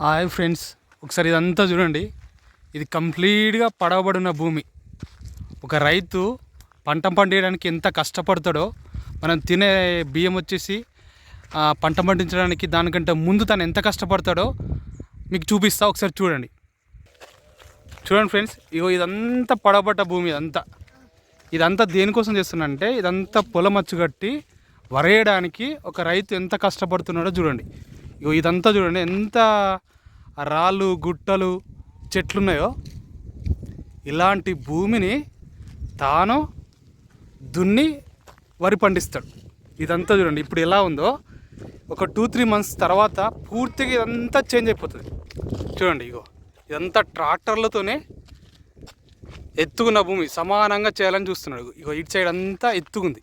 Hi friends. ఒకసారి ఇదంతా చూడండి. ఇది కంప్లీట్గా పడవబడిన భూమి. ఒక రైతు పంట పండించడానికి ఎంత కష్టపడతాడో మనం తినే బియ్యం వచ్చేసి పంట పండించడానికి దానికంటే ముందు తను ఎంత కష్టపడతాడో మీకు చూపిస్తా ఒకసారి చూడండి. చూడండి ఫ్రెండ్స్ ఇగో ఇదంతా పడబడ్డ భూమి ఇదంతా. ఇదంతా దేనికోసం చేస్తుందంటే ఇదంతా పొలం అచ్చు కట్టి వరేయడానికి ఒక రైతు ఎంత కష్టపడుతున్నాడో చూడండి. ఇగో ఇదంతా చూడండి ఎంత రాళ్ళు గుట్టలు చెట్లు ఉన్నాయో ఇలాంటి భూమిని తాను దున్ని వరి పండిస్తాడు. ఇదంతా చూడండి ఇప్పుడు ఎలా ఉందో. ఒక టూ త్రీ మంత్స్ తర్వాత పూర్తిగా ఇదంతా చేంజ్ అయిపోతుంది. చూడండి ఇగో ఇదంతా ట్రాక్టర్లతోనే ఎత్తుకున్న భూమి సమానంగా చేయాలని చూస్తున్నాడు. ఇగో ఇటు సైడ్ అంతా ఎత్తుకుంది.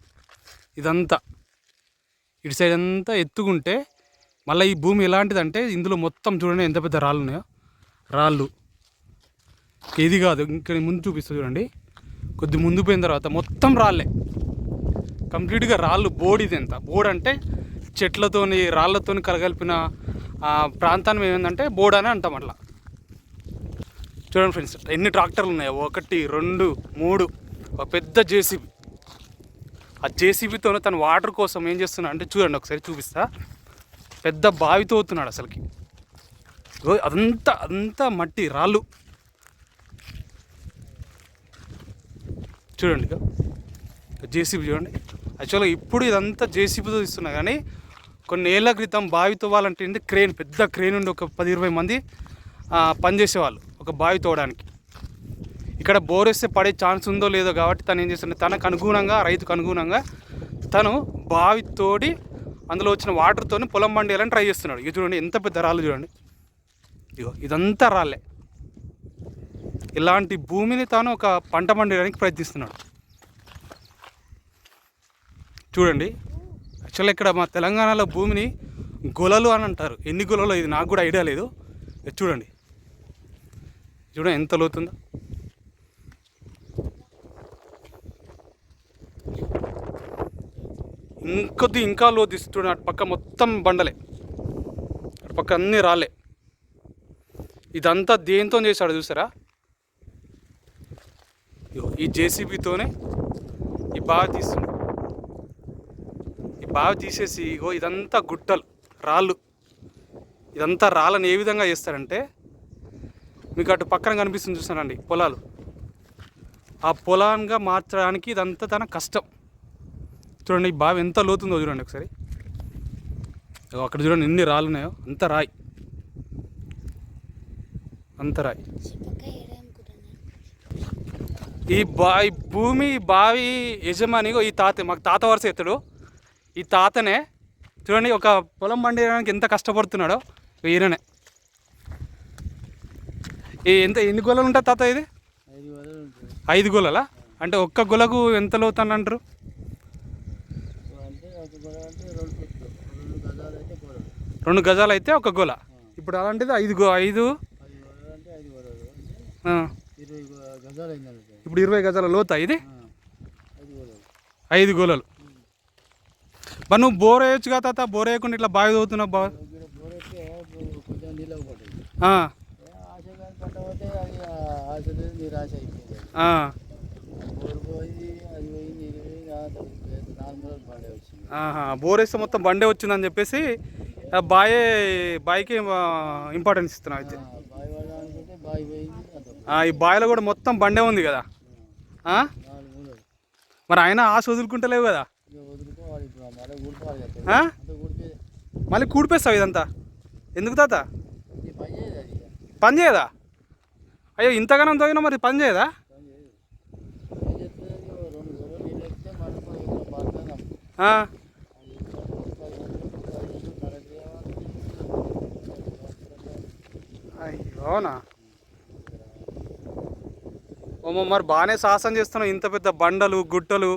ఇదంతా ఇటు సైడ్ అంతా ఎత్తుకుంటే మళ్ళీ ఈ భూమి ఎలాంటిదంటే ఇందులో మొత్తం చూడండి ఎంత పెద్ద రాళ్ళు ఉన్నాయో రాళ్ళు. ఇది కాదు ఇంకా ముందు చూపిస్తా చూడండి. కొద్ది ముందు పోయిన తర్వాత మొత్తం రాళ్ళే. కంప్లీట్గా రాళ్ళు బోడిది ఎంత బోడ్ అంటే చెట్లతోని రాళ్ళతోని కలగలిపిన ప్రాంతాన్ని ఏంటంటే బోడ్ అని అంటాం అట్లా. చూడండి ఫ్రెండ్స్ ఎన్ని ట్రాక్టర్లు ఉన్నాయో. ఒకటి రెండు మూడు. ఒక పెద్ద జేసీబీ. ఆ జేసీబీతో తన వాటర్ కోసం ఏం చేస్తున్నా అంటే చూడండి ఒకసారి చూపిస్తా. పెద్ద బావి తోతున్నాడు అసలుకి. ఇగో అదంతా అంతా మట్టి రాళ్ళు. చూడండి జేసీబీ చూడండి. యాక్చువల్గా ఇప్పుడు ఇదంతా జేసీబీతో ఇస్తున్నా కానీ కొన్ని ఏళ్ళ క్రితం బావి తవ్వాలంటే ఏంటి క్రేన్ పెద్ద క్రేన్ ఉండి ఒక పది ఇరవై మంది పనిచేసేవాళ్ళు ఒక బావి తోవడానికి. ఇక్కడ బోర్ వేస్తే పడే ఛాన్స్ ఉందో లేదో కాబట్టి తను ఏం చేస్తుండే? తనకు అనుగుణంగా రైతుకు అనుగుణంగా తను బావి తోడి అందులో వచ్చిన వాటర్తో పొలం పండేయాలని ట్రై చేస్తున్నాడు. ఇది చూడండి ఎంత పెద్ద రాళ్ళు చూడండి. ఇగో ఇదంతా రాళ్ళే. ఇలాంటి భూమిని తాను ఒక పంట పండేయడానికి ప్రయత్నిస్తున్నాడు. చూడండి యాక్చువల్ ఇక్కడ మా తెలంగాణలో భూమిని గొలలు అని అంటారు. ఎన్ని గొలలో? ఇది నాకు కూడా ఐడియా లేదు. చూడండి. చూడండి ఎంత లోతుందో. ఇంకొద్ది ఇంకా లో చూడండి అటు పక్క మొత్తం బండలే. అటు పక్క అన్నీ రాలే ఇదంతా దేంతో చేశాడు చూసారా? ఇగో ఈ జేసీబీతోనే ఈ బావి తీస్తుంది ఈ బావి తీసేసి ఇగో ఇదంతా గుట్టలు రాళ్ళు. ఇదంతా రాళ్ళని ఏ విధంగా చేస్తారంటే మీకు అటు పక్కన కనిపిస్తుంది చూసానండి పొలాలు. ఆ పొలాన్గా మార్చడానికి ఇదంతా తన కష్టం. చూడండి ఈ బావి ఎంత లోతుందో చూడండి ఒకసారి. అక్కడ చూడండి ఎన్ని రాళ్ళు ఉన్నాయో అంత రాయి. అంత రాయి. ఈ బా ఈ భూమి బావి యజమాని ఇగో ఈ తాత మాకు తాత వరుస ఎత్తుడు. ఈ తాతనే చూడండి ఒక పొలం పండించడానికి ఎంత కష్టపడుతున్నాడో. ఈయననే. ఈ ఎంత ఎన్ని గొలలు ఉంటుంది తాత ఇది? ఐదు గొలలా అంటే ఒక్క గొలకు ఎంత లోతని అంటారు అంటే ఒక గొడవ అంటే రెండు గజాలు అయితే ఒక గొల. ఇప్పుడు అలాంటిది ఐదు గో ఐదు. ఇరవై ఇప్పుడు ఇరవై గజాల లోత ఇది? ఐదు గోలలు. గొలలు మరి నువ్వు బోర్ వేయచ్చు కదా తాత? బోర్ వేయకుండా ఇట్లా బావి తవ్వుతున్నావు బా అయిపోయింది ఆ, బోర్ వేస్తే మొత్తం బండే వచ్చిందని చెప్పేసి బాయే బాయికి ఇంపార్టెన్స్ ఇస్తున్నా అయితే. ఈ బాయ్లో కూడా మొత్తం బండే ఉంది కదా? మరి ఆయన ఆశ వదులుకుంటలేవు కదా? మళ్ళీ కూడిపేస్తావు ఇదంతా? ఎందుకు తాత? పని చేయదా? అయ్యో ఇంతగానం తవ్వినా మరి పని చేయదా పని చేయదు ఏం చెప్తుంది అది ఓ రెండు గొడవలు నీళ్ళు ఎక్కితే మనకు ఇక్కడ బాగా ఆ, అయ్యో, అవునా ఓమో మరి బాగానే సాహసం చేస్తున్నావు. ఇంత పెద్ద బండలు గుట్టలు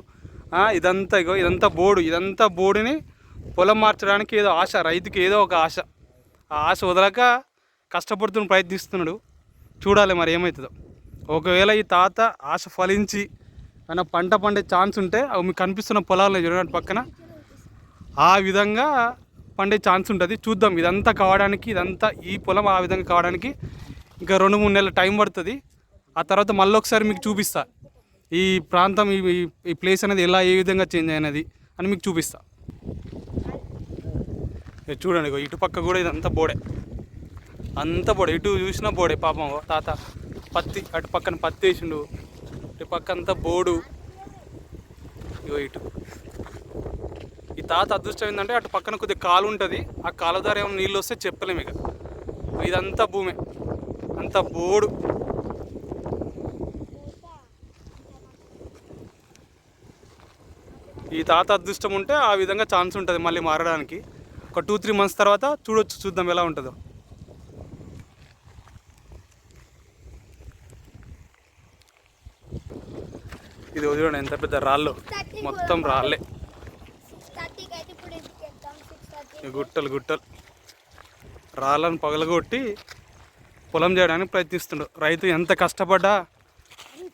ఇదంతా ఇగో ఇదంతా బోడు. ఇదంతా బోడుని పొలం మార్చడానికి ఏదో ఆశ రైతుకి ఏదో ఒక ఆశ. ఆ ఆశ వదలక కష్టపడుతున్న ప్రయత్నిస్తున్నాడు. చూడాలి మరి ఏమవుతుందో ఒకవేళ ఈ తాత ఆశ ఫలించి ఆయన పంట పండే ఛాన్స్ ఉంటే అవి మీకు కనిపిస్తున్న పొలాలను చూడండి పక్కన ఆ విధంగా పండే ఛాన్స్ ఉంటుంది. చూద్దాం ఇదంతా కావడానికి ఇదంతా ఈ పొలం ఆ విధంగా కావడానికి ఇంకా రెండు మూడు నెలల టైం పడుతుంది. ఆ తర్వాత మళ్ళీ ఒకసారి మీకు చూపిస్తా. ఈ ప్రాంతం ఈ ఈ- ప్లేస్ అనేది ఎలా ఏ విధంగా చేంజ్ అయినది అని మీకు చూపిస్తా. చూడండి ఇటు పక్క కూడా ఇదంతా బోడే. అంత బోడే ఇటు చూసినా బోడే పాపం ఓ తాత. పత్తి అటు పక్కన పత్తి వేసిండు. ఇటు పక్క అంతా బోడు. ఇగో ఇటు. ఈ తాత అదృష్టం ఏంటంటే అటు పక్కన కొద్దిగా కాలు ఉంటుంది. ఆ కాలు ద్వారా ఏమైనా నీళ్ళు వస్తే చెప్పలేము ఇక. ఇదంతా భూమే. అంతా బోడు. ఈ తాత అదృష్టం ఉంటే ఆ విధంగా ఛాన్స్ ఉంటుంది మళ్ళీ మారడానికి. ఒక టూ త్రీ మంత్స్ తర్వాత చూడొచ్చు చూద్దాం ఎలా ఉంటుందో ఇది చూడండి ఎంత పెద్ద రాళ్ళు. మొత్తం రాళ్ళే. గుట్టలు గుట్టలు. రాళ్ళను పగలగొట్టి పొలం చేయడానికి ప్రయత్నిస్తుండు. రైతు ఎంత కష్టపడ్డా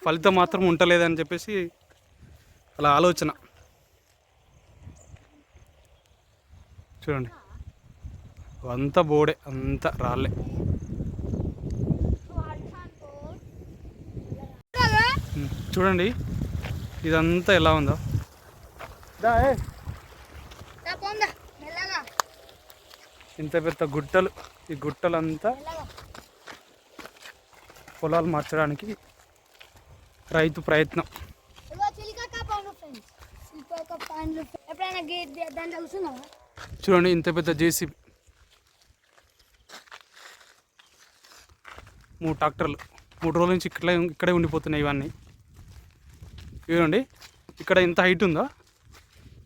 ఫలితం మాత్రం ఉంటలేదని చెప్పేసి అలా ఆలోచన. చూడండి. అంతా బోడే అంతా రాళ్ళే. చూడండి. ఇదంతా ఎలా ఉందో. ఇంత పెద్ద గుట్టలు ఈ గుట్టలంతా పొలాలు మార్చడానికి రైతు ప్రయత్నం. చూడండి ఇంత పెద్ద జేసీబీ మూడు ట్రాక్టర్లు. మూడు రోజుల నుంచి ఇక్కడే ఇక్కడే ఉండిపోతున్నాయి ఇవన్నీ. ఇవ్వండి ఇక్కడ ఇంత హైట్ ఉందా?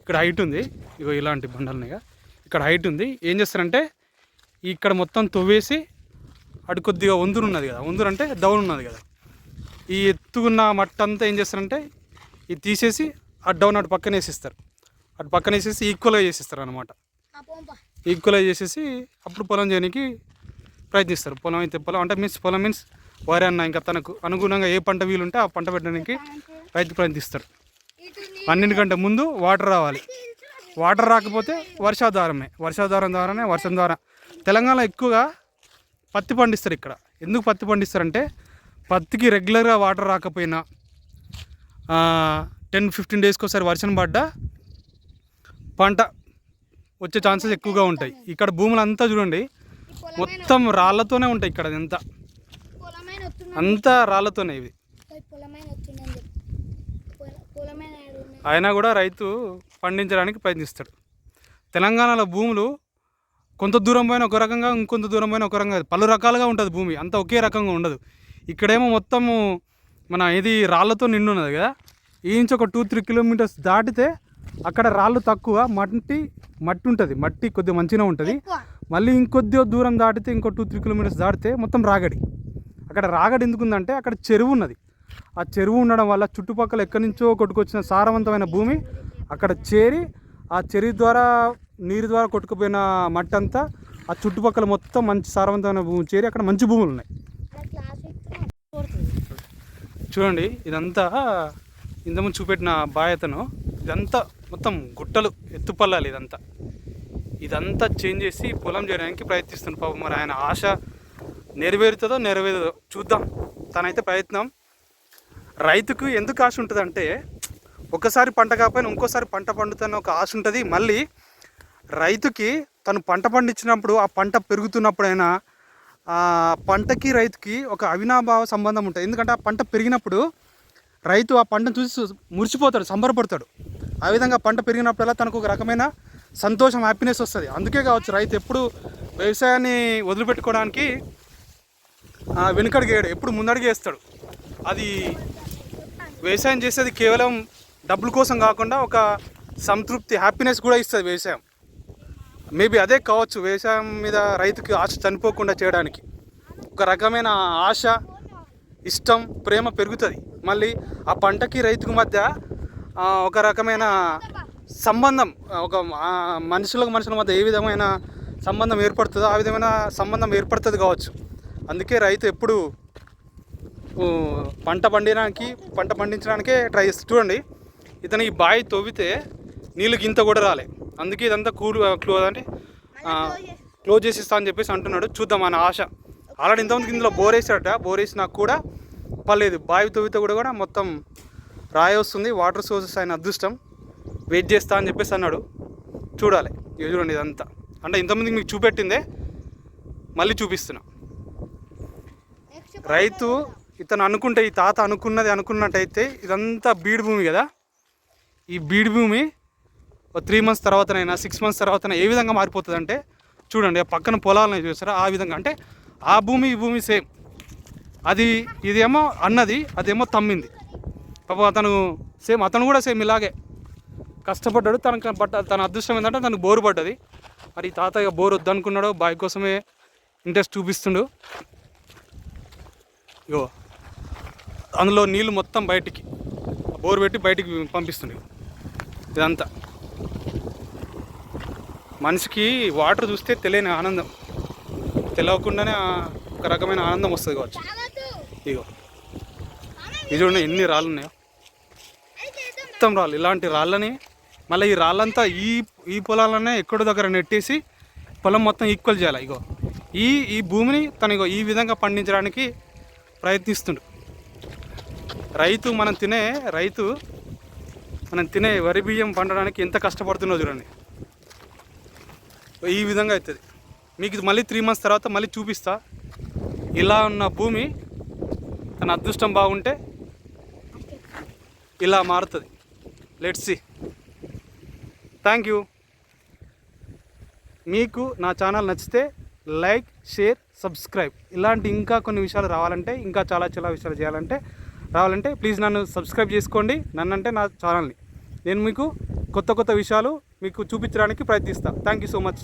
ఇక్కడ హైట్ ఉంది. ఇగో ఇలాంటి బండలున్నాయిగా ఇక్కడ హైట్ ఉంది. ఏం చేస్తారంటే ఇక్కడ మొత్తం తవ్వేసి అటు కొద్దిగా వందురు ఉన్నది కదా. వందురు అంటే డౌన్ ఉన్నది కదా. ఈ ఎత్తుకున్న మట్ట అంతా ఏం చేస్తారంటే ఇది తీసేసి అటు డౌన్ అటు పక్కన వేసిస్తారు. అటు పక్కన వేసేసి ఈక్వల్గా చేసేస్తారు అనమాట ఈక్వలైజ్ చేసేసి అప్పుడు పొలం చేయడానికి ప్రయత్నిస్తారు. పొలం అయితే పొలం అంటే మీన్స్ పొలం మీన్స్ వారి అన్న ఇంకా తనకు అనుగుణంగా ఏ పంట వీలుంటే ఆ పంట పెట్టడానికి రైతు ప్రయత్నిస్తారు. అన్నింటికంటే అన్నిటికంటే ముందు వాటర్ రావాలి. వాటర్ రాకపోతే వర్షాధారమే. వర్షాధారం ద్వారానే వర్షం ద్వారా. తెలంగాణ ఎక్కువగా పత్తి పండిస్తారు ఇక్కడ. ఎందుకు పత్తి పండిస్తారంటే పత్తికి రెగ్యులర్గా వాటర్ రాకపోయినా టెన్ ఫిఫ్టీన్ డేస్కి ఒకసారి వర్షం పడ్డా పంట వచ్చే ఛాన్సెస్ ఎక్కువగా ఉంటాయి. ఇక్కడ భూములు అంతా చూడండి మొత్తం రాళ్ళతోనే ఉంటాయి ఇక్కడ ఎంత అంతా రాళ్ళతోనే ఇవి. అయినా కూడా రైతు పండించడానికి ప్రయత్నిస్తాడు. తెలంగాణలో భూములు కొంత దూరం పైన ఒక రకంగా ఇంకొంత దూరం పైన ఒక రకంగా పలు రకాలుగా ఉంటుంది భూమి. అంత ఒకే రకంగా ఉండదు. ఇక్కడేమో మొత్తము మన ఇది రాళ్ళతో నిండి ఉన్నది కదా. ఈ నుంచి ఒక టూ త్రీ కిలోమీటర్స్ దాటితే అక్కడ రాళ్ళు తక్కువ మట్టి మట్టి ఉంటుంది. మట్టి కొద్దిగా మంచిగా ఉంటుంది. మళ్ళీ ఇంకొద్ది దూరం దాటితే ఇంకో టూ త్రీ కిలోమీటర్స్ దాటితే మొత్తం రాగడి. అక్కడ రాగడి ఎందుకుందంటే అక్కడ చెరువు ఉన్నది. ఆ చెరువు ఉండడం వల్ల చుట్టుపక్కల ఎక్కడి నుంచో కొట్టుకొచ్చిన సారవంతమైన భూమి అక్కడ చేరి ఆ చెరువు ద్వారా నీరు ద్వారా కొట్టుకుపోయిన మట్టి అంతా ఆ చుట్టుపక్కల మొత్తం మంచి సారవంతమైన భూమి చేరి అక్కడ మంచి భూములు ఉన్నాయి. చూడండి ఇదంతా ఇంతకుముందు చూపెట్టిన బాయతను ఇదంతా మొత్తం గుట్టలు ఎత్తుపల్లాలి ఇదంతా. ఇదంతా చేంజ్ చేసి పొలం చేయడానికి ప్రయత్నిస్తుంది పాపం మరి ఆయన ఆశ నెరవేరుతుందో నెరవేరుదో చూద్దాం. తనైతే ప్రయత్నం. రైతుకు ఎందుకు ఆశ ఉంటుందంటే ఒకసారి పంట కాకపోయినా ఇంకోసారి పంట పండుతున్న ఒక ఆశ ఉంటుంది. మళ్ళీ రైతుకి తను పంట పండించినప్పుడు ఆ పంట పెరుగుతున్నప్పుడైనా ఆ పంటకి రైతుకి ఒక అవినాభావ సంబంధం ఉంటుంది. ఎందుకంటే ఆ పంట పెరిగినప్పుడు రైతు ఆ పంటను చూసి మురిసిపోతాడు సంబరపడతాడు. ఆ విధంగా పంట పెరిగినప్పుడల్లా తనకు ఒక రకమైన సంతోషం హ్యాపీనెస్ వస్తుంది. అందుకే కావచ్చు రైతు ఎప్పుడు వ్యవసాయాన్ని వదిలిపెట్టుకోవడానికి వెనుకడికి వేయడు. ఎప్పుడు ముందడిగి వేస్తాడు. అది వ్యవసాయం చేసేది కేవలం డబ్బుల కోసం కాకుండా ఒక సంతృప్తి హ్యాపీనెస్ కూడా ఇస్తుంది వ్యవసాయం. మేబీ అదే కావచ్చు వ్యవసాయం మీద రైతుకి ఆశ చనిపోకుండా చేయడానికి. ఒక రకమైన ఆశ ఇష్టం ప్రేమ పెరుగుతుంది. మళ్ళీ ఆ పంటకి రైతుకు మధ్య ఒక రకమైన సంబంధం ఒక మనుషులకు మనుషుల మధ్య ఏ విధమైన సంబంధం ఏర్పడుతుందో ఆ విధమైన సంబంధం ఏర్పడుతుంది కావచ్చు. అందుకే రైతు ఎప్పుడు పంట పండడానికి పంట పండించడానికే ట్రై చేస్తుంది చూడండి ఇతను ఈ బావి తవ్వితే నీళ్ళు గింత కూడా రాలే. అందుకే ఇదంతా కూల్ క్లో అంటే క్లోజ్ చేసిస్తా అని చెప్పేసి అంటున్నాడు. చూద్దాం మన ఆశ. ఆల్రెడీ ఇంతమంది ఇందులో బోర్ వేసాడట. బోర్ వేసినా కూడా పర్లేదు. బావి తవ్వితే కూడా కూడా మొత్తం రాయి వస్తుంది. వాటర్ సోర్సెస్ ఆయన అదృష్టం. వెయిట్ చేస్తా అని చెప్పేసి అన్నాడు. చూడాలి. ఇది చూడండి ఇదంతా. అంటే ఇంతమందికి మీకు చూపెట్టిందే మళ్ళీ చూపిస్తున్నా. రైతు ఇతను అనుకుంటే ఈ తాత అనుకున్నది అనుకున్నట్టయితే ఇదంతా బీడు భూమి కదా. ఈ బీడు భూమి ఒక త్రీ మంత్స్ తర్వాతనైనా సిక్స్ మంత్స్ తర్వాతనైనా ఏ విధంగా మారిపోతుంది అంటే చూడండి ఆ పక్కన పొలాలను చూసారా? ఆ విధంగా అంటే ఆ భూమి ఈ భూమి సేమ్. అది ఇదేమో అన్నది అదేమో తమ్మింది. పాపం అతను సేమ్ అతను కూడా సేమ్ ఇలాగే. కష్టపడ్డాడు తనకు బట్ తన అదృష్టం ఏంటంటే తనకు బోరు పడ్డది. మరి ఈ తాతయ్య బోర్ వద్దనుకున్నాడు బావి కోసమే ఇంట్రెస్ట్ చూపిస్తుండు. ఇగో అందులో నీళ్ళు మొత్తం బయటికి బోరు పెట్టి బయటికి పంపిస్తుంది ఇదంతా. మనిషికి వాటర్ చూస్తే తెలియని ఆనందం. తెలియకుండానే ఒక రకమైన ఆనందం వస్తుంది కావచ్చు. ఇగో. ఇది చూడండి ఎన్ని రాళ్ళు ఉన్నాయో. మొత్తం రాళ్ళు. ఇలాంటి రాళ్ళని మళ్ళీ ఈ రాళ్ళంతా ఈ ఈ పొలాలనే ఎక్కడో దగ్గర నెట్టేసి పొలం మొత్తం ఈక్వల్ చేయాలి. ఇగో. ఈ ఈ భూమిని తను ఇగో ఈ విధంగా పండించడానికి ప్రయత్నిస్తుండు. రైతు మనం తినే రైతు మనం తినే వరి బియ్యం పండడానికి ఎంత కష్టపడుతుందో చూడండి. ఈ విధంగా అవుతుంది మీకు ఇది మళ్ళీ త్రీ మంత్స్ తర్వాత మళ్ళీ చూపిస్తా. ఇలా ఉన్న భూమి తన అదృష్టం బాగుంటే ఇలా మారుతుంది. లెట్స్ సి థ్యాంక్ యూ మీకు నా ఛానల్ నచ్చితే లైక్ షేర్ సబ్స్క్రైబ్. ఇలాంటి ఇంకా కొన్ని విషయాలు రావాలంటే ఇంకా చాలా చాలా విషయాలు చేయాలంటే రావాలంటే ప్లీజ్ నన్ను సబ్స్క్రైబ్ చేసుకోండి. నన్ను అంటే నా ఛానల్ని. నేను మీకు కొత్త కొత్త విషయాలు మీకు చూపించడానికి ప్రయత్నిస్తాను థ్యాంక్ యూ సో మచ్